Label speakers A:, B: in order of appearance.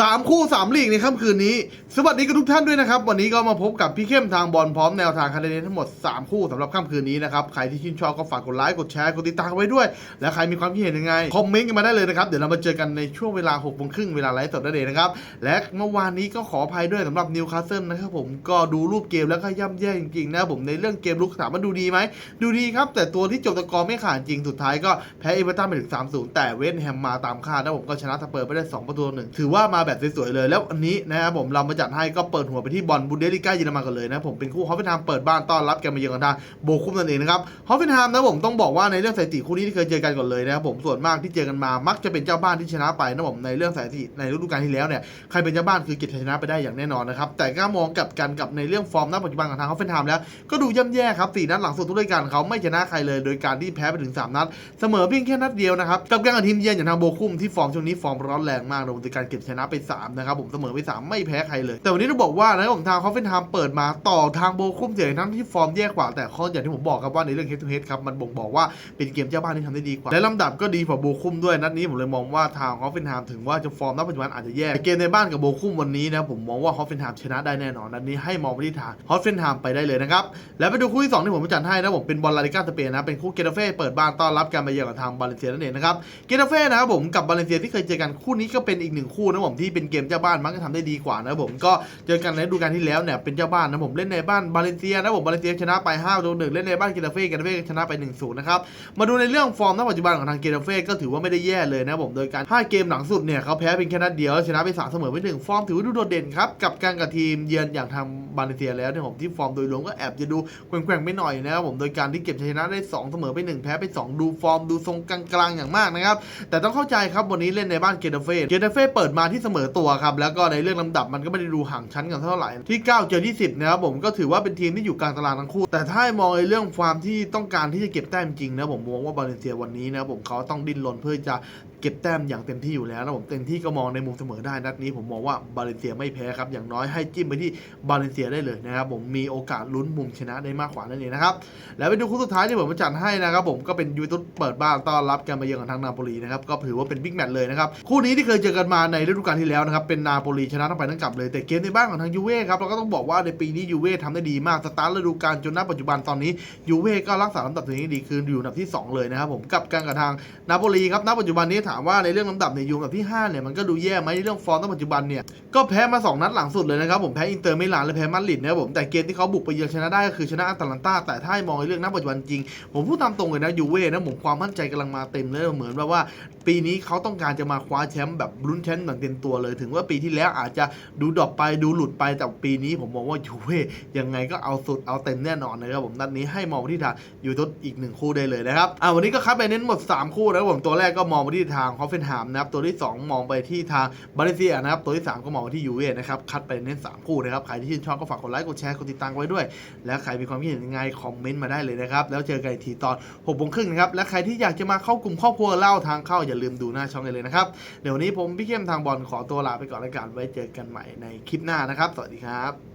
A: สามคู่สามลีกในค่ำคืนนี้ สวัสดีกับทุกท่านด้วยนะครับ วันนี้ก็มาพบกับพี่เข้มทางบอลพร้อมแนวทางคะแนนทั้งหมด 3 คู่สำหรับค่ำคืนนี้นะครับ ใครที่ชื่นชอบก็ฝากกดไลค์กดแชร์กดติดตามไว้ด้วย และใครมีความคิดเห็นยังไง คอมเมนต์กันมาได้เลยนะครับ เดี๋ยวเรามาเจอกันในช่วงเวลา6กโมงครึ่งเวลาไลฟ์สดนั่นเองนะครับ และเมื่อวานนี้ก็ขออภัยด้วยสำหรับนิวคาสเซิลนะครับผมก็ดูรูปเกมแล้วก็ย่ำแย่จริงๆนะครับผมในเรื่องเกมลุกถามว่าดูดีไหมดูดีครับแต่ตัวที่จบตะกอร์ไม่ขาดจริงสุดท้ายก็แพ้เอเวอร์ตันไปถึง3-0แต่เวสต์แฮมมาตามคาดนะผมก็ชนะสเปอร์ไปได้2ประตูต่อหนึ่งถือว่ามาแบบสวยๆเลย แล้วอันนี้นะครับผมเรามาจัดให้ก็เปิดหัวไปที่บอลบุนเดสลิก้าเยอรมันกันเลยนะผมเป็นคู่ฮอฟเฟนไฮม์เปิดบ้านต้อนรับแกมาเยือนกันทางโบคุมนั่นเองนะครับฮอฟเฟนไฮม์นะผมต้องบอกว่าในเรื่องสถิติคู่นี้ที่เคยเจอกันก่อนเลยนะครับผมส่วนมากที่เจอกันมามักจะเป็นเจ้าบ้านที่ชนะไปนะผมในเรื่องสถิติในฤดูกาลที่แล้วเนี่ยใครเป็นเจ้าบ้านคือเก็บชัยชนะไปได้อย่างแน่นอนนะครับแต่ก็มองกับกันกับในเรื่องฟอร์มณปัจจุบันของทางฮอฟเฟนไฮม์แล้วก็ดูย่ำแย่ครับสี่นัดหลังสุดทุกรายการเขาไม่ชนะใครเลย โดยการที่แพ้ไปถึง 3 นัด เสมอเพียงแค่นัดเดียวนะครับกับการกับทีมเยือนอย่างทางโบคุมที่ฟอร์มช่วงนี้ฟอร์มร้อนแรงมากโดยการเก็บชนะไป 3 นะครับผมเสมอไป 3 ไม่แพ้ใครเลย แต่วันนี้ต้องบอกว่านะครับผมทางคอฟเฟนไฮม์เปิดมาต่อทางโบคุ้มเสียทั้งที่ฟอร์มแย่กว่าแต่ข้ออย่างที่ผมบอกครับว่าในเรื่องเฮดทูเฮดครับมันบ่งบอกว่าเป็นเกมเจ้าบ้านที่ทำได้ดีกว่า และลำดับก็ดีกว่าโบคุ้มด้วยนัดนี้ผมเลยมองว่าทางคอฟเฟนไฮม์ถึงว่าจะฟอร์มณปัจจุบันอาจจะแย่แต่เกมในบ้านกับโบคุ้มวันนี้นะผมมองว่าฮอฟเฟนไฮม์ชนะได้แน่นอนนัดนี้ให้มองไปที่ทางฮอฟเฟนไฮม์ไปได้เลยนะครับแล้วไปดูคู่ที่2ที่ผมจัดให้นะผมเป็นบอลลาลิก้าสเปนนะเป็นคู่เกตาเฟ่เปิดบ้านต้อนรับการมาเยือนกับทางบาเลนเซียนั่นเองนะครับเกตาเฟ่นะครับผมกับบาเลนเซียที่เคยเจอกันคู่นี้ก็เป็นอีกหนึ่งคู่นะผมที่เป็นเกมเจ้าบ้านมักจะทำได้ดีกว่านะผมก็เจอกันในฤดูกาลที่แล้วเนี่ยเป็นเจ้าบ้านนะผมเล่นในบ้านบาเลนเซียนะผมบาเลนเซียชนะไป5ต่อหนึ่งเล่นในบ้านเกตาเฟ่เกตาเฟ่ชนะไป1-0นย์นะครับมาดูในเรื่องฟอร์มณปัจจุบันของทางเกตาเฟ่ก็ถือว่าไม่ได้แย่เลยนะผมโดยการ5เกมหลังสุดเนี่ยเขาแพ้เพียงแค่นัดเดียวชนะไป3เสมอไปหนึ่งฟอร์มถือว่าดูโดดเด่นครับกับการกับทีมเยือนอย่างทางบาเลนเซียแล้วเนี่ยผมที่ฟอร์มโดยรวมก็แอบจะดูแกว่งๆไม่หน่อยนะครับผมโดยการที่เก็บชัยชนะได้ 2 เสมอไป 1 แพ้ไป 2 ดูฟอร์มดูทรงกลางๆอย่างมากนะครับแต่ต้องเข้าใจครับวันนี้เล่นในบ้านเกเดเฟ่เกเดเฟ่เปิดมาที่เสมอตัวครับแล้วก็ในเรื่องลำดับมันก็ไม่ได้ดูห่างชั้นกันเท่าไหร่ที่ 9 เจอที่ 10นะครับผมก็ถือว่าเป็นทีมที่อยู่กลางตารางทั้งคู่ แต่ถ้ามองในเรื่องความที่ต้องการที่จะเก็บแต้มจริงนะผมมองว่าบาเลนเซียวันนี้นะครับผมเขาต้องดิ้นรนเพื่อจะ เก็บแต้มอย่างเต็มที่อยู่แล้วนะผมเต็มที่ก็มองในมุมเสมอได้นัดนี้ผมมองว่าบาเลนเซียไม่แพ้ครับอย่างน้อยให้จิ้มไปที่บาเลนเซียได้เลยนะครับผมมีโอกาสลุ้นมุมชนะได้มากกว่านั่นเองนะครับแล้วไปดูคู่สุดท้ายที่ผมมาจัดให้นะครับผมก็เป็นยูเวนตุสเปิดบ้านต้อนรับการมาเยือนของทางนาโปลีนะครับก็ถือว่าเป็นบิ๊กแมตช์เลยนะครับคู่นี้ที่เคยเจอกันมาในฤดูกาลที่แล้วนะครับเป็นนาโปลีชนะทั้งไปทั้งกลับเลยแต่เกมในบ้านของทางยูเว่ครับเราก็ต้องบอกว่าในปีนี้ยูเว่ทำได้ดีมากสตาร์ทฤดูกาลจนณปัจจุบันตอนนี้ยูเว่ก็รักษาลำดับตัวเองด้ดีคืออยู่อันดับที่ 2 เลยนะครับผมกับการกับทางนาโปลีครับณปัจจุบันนี้ถามว่าในเรื่องลำดับเนี่ยอยู่อับที่ห้าเนี่ยมันก็ดูแย่ไหมในเรื่องฟอร์มณปัจจุบันเนี่ยก็แพ้มาสองนัดหลังสุดเลยนะครับผมแพ้อินเตอร์มิลานและแพ้มาดริดนะครับผมแต่เกมที่เขาบุกไปเยือนชนะได้ก็คือชนะอาตาลันตาแต่ถ้ามองในเรื่องณปัจจุบันจริง ผมพูดตามตรงเลยนะยูเว่นะผมความมั่นใจกำลังมาเต็มเลยเหมือนแบบว่า ปีนี้เขาต้องการจะมาคว้าแชมป์แบบลุ้นแชมป์อย่างเต็มตัวเลย ถึงว่าปีที่แล้วอาจจะดูดรอปไปดูหลุดไปแต่ปีนี้ผมมองว่ายูเว่ยังไงก็เอาสุดเอาเต็มแน่นอนนะครับผมนัดนี้ให้มองไปที่ทางยูทูบอีกหนึ่งคู่ได้เลยนะครับอ่าวันนี้ก็คัดไปเน้นหมด 3 คู่นะครับผมตัวแรกก็มองไปที่ทางฮอฟเฟนไฮม์นะครับตัวที่ 2 มองไปที่ทางบาเลเซียนะครับตัวที่ 3 ก็มองไปที่ยูเว่นะครับคัดไปเน้นสามคู่นะครับใครที่ชื่นชอบก็ฝากกดไลค์กดแชร์กดติดตามไว้ด้วย และใครมีความคิดเห็นยังไงคอมเมนต์มาได้เลยนะครับแล้วเจอกันอีกทีตอน6โมงครึ่งนะครับและใครที่อยากจะมาเข้ากลุ่มครอบครัวเล่าทางเข้าอย่าลืมดูหน้าช่องกันเลยนะครับเดี๋ยววันนี้ผมพี่เข้มทางบอลขอตัวลาไปก่อนแล้วกันไว้เจอกันใหม่ในคลิปหน้านะครับ สวัสดีครับ